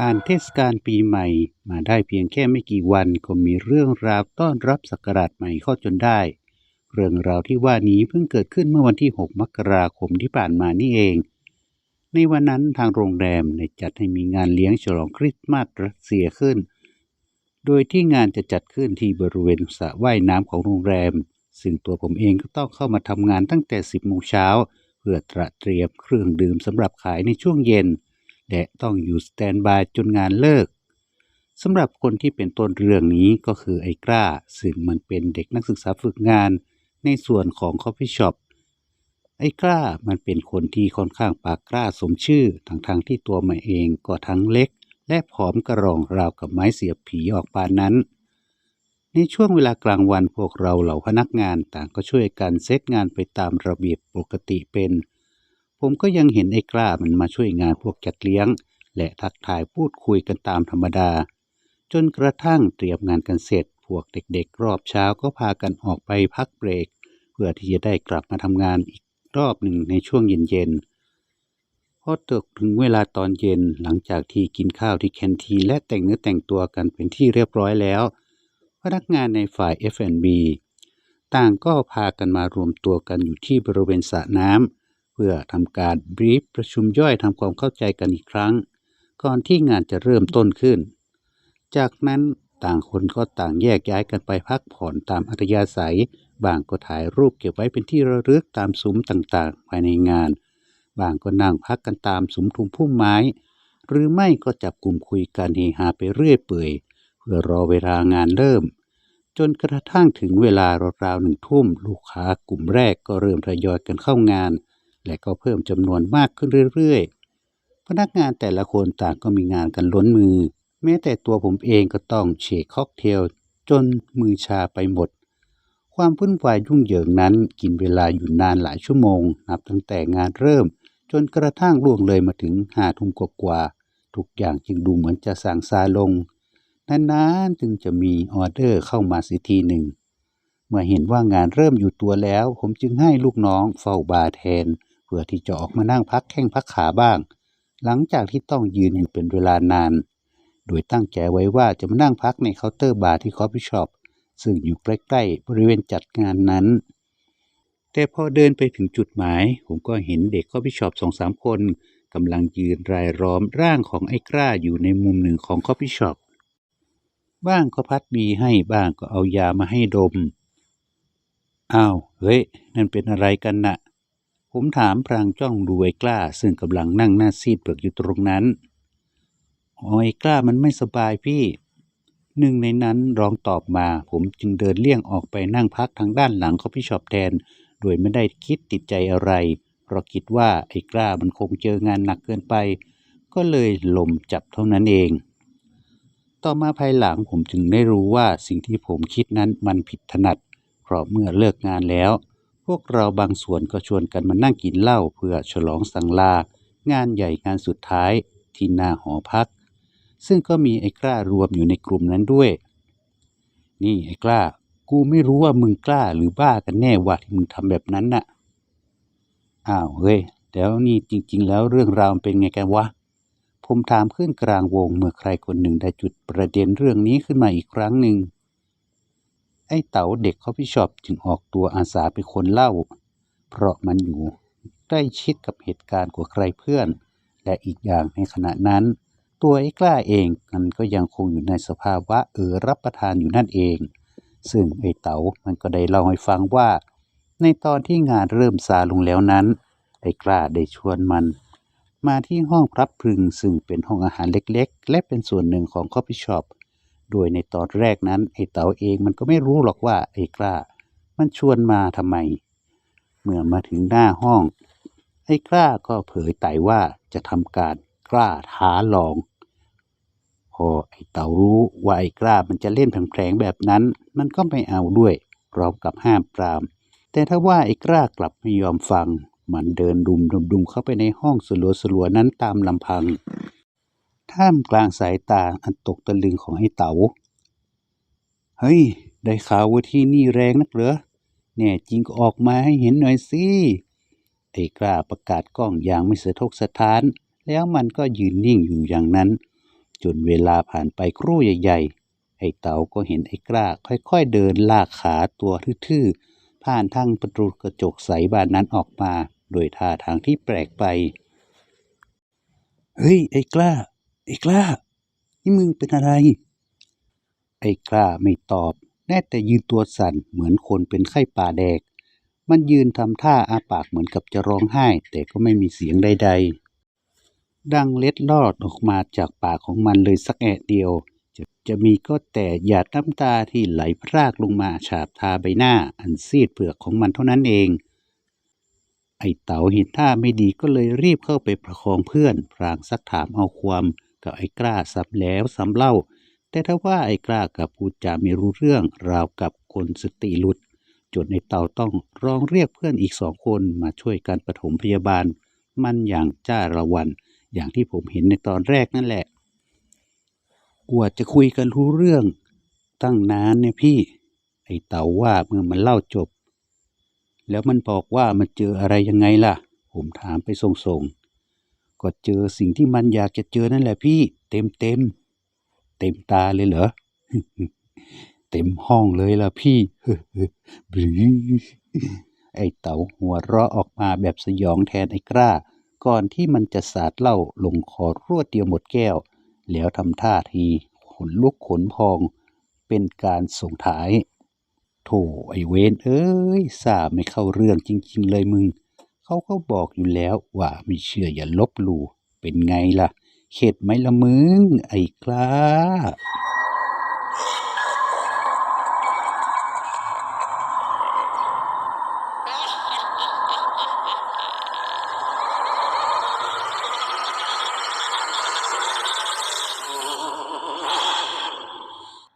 ผ่านเทศกาลปีใหม่ มาได้เพียงแค่ไม่กี่วันก็มีเรื่องราวต้อนรับศักราชใหม่เข้าจนได้ เรื่องราวที่ว่านี้เพิ่งเกิดขึ้นเมื่อวันที่ 6 มกราคมที่ผ่านมานี่เอง ในวันนั้นทางโรงแรมได้จัดให้มีงานเลี้ยงฉลองคริสต์มาสรัสเซียขึ้น โดยที่งานจะจัดขึ้นที่บริเวณสระว่ายน้ำของโรงแรม ซึ่งตัวผมเองก็ต้องเข้ามาทำงานตั้งแต่ 10โมงเช้าเพื่อตระเตรียมเครื่องดื่มสำหรับขายในช่วงเย็น และต้องอยู่สแตนบายจนงานเลิกสำหรับคนที่เป็นต้นเรื่องนี้ก็คือไอ้กล้า ซึ่งมันเป็นเด็กนักศึกษาฝึกงานในส่วนของ Coffee Shop ไอ้กล้ามันเป็นคนที่ค่อนข้างปากกล้าสมชื่อทั้งทางที่ตัวมันเองก็ทั้งเล็ก และผอมกระรองราวกับไม้เสียบผีออกปานนั้น ในช่วงเวลากลางวันพวกเราเหล่าพนักงานต่างก็ช่วยกันเซตงานไปตามระเบียบปกติเป็น ผมก็ยังเห็นไอ้กล้ามันมาช่วยงานพวกจัดเลี้ยง และทักทายพูดคุยกันตามธรรมดา จนกระทั่งเตรียมงานกันเสร็จ พวกเด็กๆ รอบเช้าก็พากันออกไปพักเบรก เพื่อที่จะได้กลับมาทำงานอีกรอบหนึ่งในช่วงเย็นๆพอตกถึงเวลาตอนเย็นหลังจากที่กินข้าวที่แคนทีและแต่งเนื้อแต่งตัวกันเป็นที่เรียบร้อยแล้ว พนักงานในฝ่าย F&B ต่างก็พากันมารวมตัวกันอยู่ที่บริเวณสระน้ำ เพื่อทำการบรีฟประชุมย่อยทำความเข้าใจกันอีกครั้ง ก่อนที่งานจะเริ่มต้นขึ้น จากนั้นต่างคนก็ต่างแยกย้ายกันไปพักผ่อนตามอัธยาศัย บางก็ถ่ายรูปเก็บไว้เป็นที่ระลึกตามซุ้มต่างๆ ภายในงาน บางก็นั่งพักกันตามสุมทุมพุ่มไม้ หรือไม่ก็จับกลุ่มคุยกันเฮฮาไปเรื่อยเปื่อยเพื่อรอเวลางานเริ่ม จนกระทั่งถึงเวลาราวๆหนึ่งทุ่ม ลูกค้ากลุ่มแรกก็เริ่มทยอยกันเข้างาน และก็เพิ่มจำนวนมากขึ้นเรื่อยๆ พนักงานแต่ละคนต่างก็มีงานกันล้นมือ แม้แต่ตัวผมเองก็ต้องเชคค็อกเทลจนมือชาไปหมด ความวุ่นวายยุ่งเหยิงนั้นกินเวลาอยู่นานหลายชั่วโมง นับตั้งแต่งานเริ่ม จนกระทั่งล่วงเลยมาถึงห้าทุ่มกว่าๆทุกอย่างจึงดูเหมือนจะสางซาลงนานๆจึงจะมีออเดอร์เข้ามาสิทีหนึ่ง เมื่อเห็นว่างานเริ่มอยู่ตัวแล้ว ผมจึงให้ลูกน้องเฝ้าบาร์แทน เพื่อที่จะออกมานั่งพักแข้งพักขาบ้าง หลังจากที่ต้องยืนอยู่เป็นเวลานาน โดยตั้งใจไว้ว่าจะมานั่งพักในเคาน์เตอร์บาร์ที่คอฟฟี่ช็อปซึ่งอยู่ใกล้ๆบริเวณจัดงานนั้น แต่พอเดินไปถึงจุดหมาย ผมก็เห็นเด็กคอฟฟี่ช็อปสองสามคนกำลังยืนรายล้อมร่างของไอ้กล้าอยู่ในมุมหนึ่งของคอฟฟี่ช็อปบ้างก็พัดบีให้บ้างก็เอายามาให้ดม อ้าว เฮ้ย นั่นเป็นอะไรกันนะ่ะ ผมถามพลางจ้องดูไอ้กล้า ซึ่งกำลังนั่งหน้าซีดเปลือกอยู่ตรงนั้นอ๋อไอ้กล้ามันไม่สบายพี่ หนึ่งในนั้นร้องตอบมา ผมจึงเดินเลี่ยงออกไปนั่งพักทางด้านหลังคอฟฟี่ชอปแทน โดยไม่ได้คิดติดใจอะไร เพราะคิดว่าไอ้กล้ามันคงเจองานหนักเกินไป ก็เลยลมจับเท่านั้นเอง ต่อมาภายหลังผมจึงได้รู้ว่าสิ่งที่ผมคิดนั้นมันผิดถนัด เพราะเมื่อเลิกงานแล้ว พวกเราบางส่วนก็ชวนกันมานั่งกินเหล้าเพื่อฉลองสังลา งานใหญ่งานสุดท้ายที่หน้าหอพัก ซึ่งก็มีไอ้กล้ารวมอยู่ในกลุ่มนั้นด้วย นี่ไอ้กล้า กูไม่รู้ว่ามึงกล้าหรือบ้ากันแน่วะที่มึงทำแบบนั้นน่ะ อ้าวเฮ้ยแล้วนี่จริง ๆ แล้วเรื่องราวมันเป็นไงกันวะ ผมถามขึ้นกลางวงเมื่อใครคนหนึ่งได้จุดประเด็นเรื่องนี้ขึ้นมาอีกครั้งหนึ่ง ไอ้เต๋าเด็กคอฟฟี่ชอปจึงออกตัวอาสาเป็นคนเล่า เพราะมันอยู่ใกล้ชิดกับเหตุการณ์กว่าใครเพื่อน และอีกอย่างในขณะนั้น ตัวไอ้กล้าเองมันก็ยังคงอยู่ในสภาวะเออรับประทานอยู่นั่นเอง ซึ่งไอ้เต๋ามันก็ได้เล่าให้ฟังว่า ในตอนที่งานเริ่มซาลงแล้วนั้น ไอ้กล้าได้ชวนมัน มาที่ห้องพรับพึงซึ่งเป็นห้องอาหารเล็กๆ และเป็นส่วนหนึ่งของคอฟฟี่ช็อป โดยในตอนแรกนั้นไอ้เต๋าเองมันก็ไม่รู้หรอกว่าไอ้กล้า มันชวนมาทำไม เมื่อมาถึงหน้าห้อง ไอ้กล้าก็เผยไต่ว่าจะทำการกล้าท้าลอง พอไอ้เต๋ารู้ว่าไอ้กล้ามันจะเล่นแผลงแบบนั้น มันก็ไม่เอาด้วยพร้อมกับห้ามปราม แต่ถ้าว่าไอ้กล้ากลับไม่ยอมฟัง มันเดินดุมดุมดุมเข้าไปในห้องสลัวสลัวนั้นตามลำพัง ท่ามกลางสายตาอันตกตะลึงของไอ้เต๋า เฮ้ย ได้ข่าวว่าที่นี่แรงนักเหรอ แน่จริงก็ออกมาให้เห็นหน่อยสิ ไอ้กล้าประกาศกล้องอย่างไม่สะทกสะท้าน แล้วมันก็ยืนนิ่งอยู่อย่างนั้น จนเวลาผ่านไปครู่ใหญ่ๆ ไอ้เต๋าก็เห็นไอ้กล้าค่อยๆเดินลากขาตัวทื่อๆ ผ่านทางประตูกระจกใสบานนั้นออกมา โดยท่าทางที่แปลกไป เฮ้ย ไอ้กล้า ไอ้กล้า นี่มึงเป็นอะไร ไอ้กล้าไม่ตอบ แน่แต่ยืนตัวสั่นเหมือนคนเป็นไข้ป่าแดก มันยืนทำท่าอาปากเหมือนกับจะร้องไห้ แต่ก็ไม่มีเสียงใด ๆ ดังเล็ดลอดออกมาจากปากของมันเลยสักแอะเดียว จะจะมีก็แต่หยาดน้ำตาที่ไหลพรากลงมาฉาบทาใบหน้าอันซีดเผือกของมันเท่านั้นเองไอ้เต๋าเห็นท่าไม่ดีก็เลยรีบเข้าไปประคองเพื่อน พรางซักถามเอาความ กับไอ้กล้าซ้ำแล้วซ้ำเล่า แต่ถ้าว่าไอ้กล้ากับพูดจาไม่รู้เรื่องราวกับคนสติหลุด จนไอ้เต่าต้องร้องเรียกเพื่อนอีกสองคนมาช่วยกันปฐมพยาบาล มันอย่างจ้าระวัน อย่างที่ผมเห็นในตอนแรกนั่นแหละกว่าจะคุยกันรู้เรื่อง ตั้งนานเนี่ยพี่ ไอ้เต่าว่าเมื่อมันเล่าจบ แล้วมันบอกว่ามันเจออะไรยังไงล่ะ ผมถามไปส่งๆ ก็เจอสิ่งที่มันอยากจะเจอนั่นแหละพี่ เต็มเต็มเต็มตาเลยเหรอ เต็มห้องเลยล่ะพี่บรีไอ้เต๋าหัวเราะออกมาแบบสยองแทนไอ้กล้า ก่อนที่มันจะสาดเหล้าลงคอรวดเดียวหมดแก้ว แล้วทำท่าทีขนลุกขนพอง เป็นการส่งท้าย โถไอเวนเอ้ยสาไม่เข้าเรื่องจริง ๆ เลยมึง เขาก็บอกอยู่แล้วว่าไม่เชื่ออย่าลบหลู่เป็นไงล่ะ เข็ดไหมละมึง ไอ้กล้า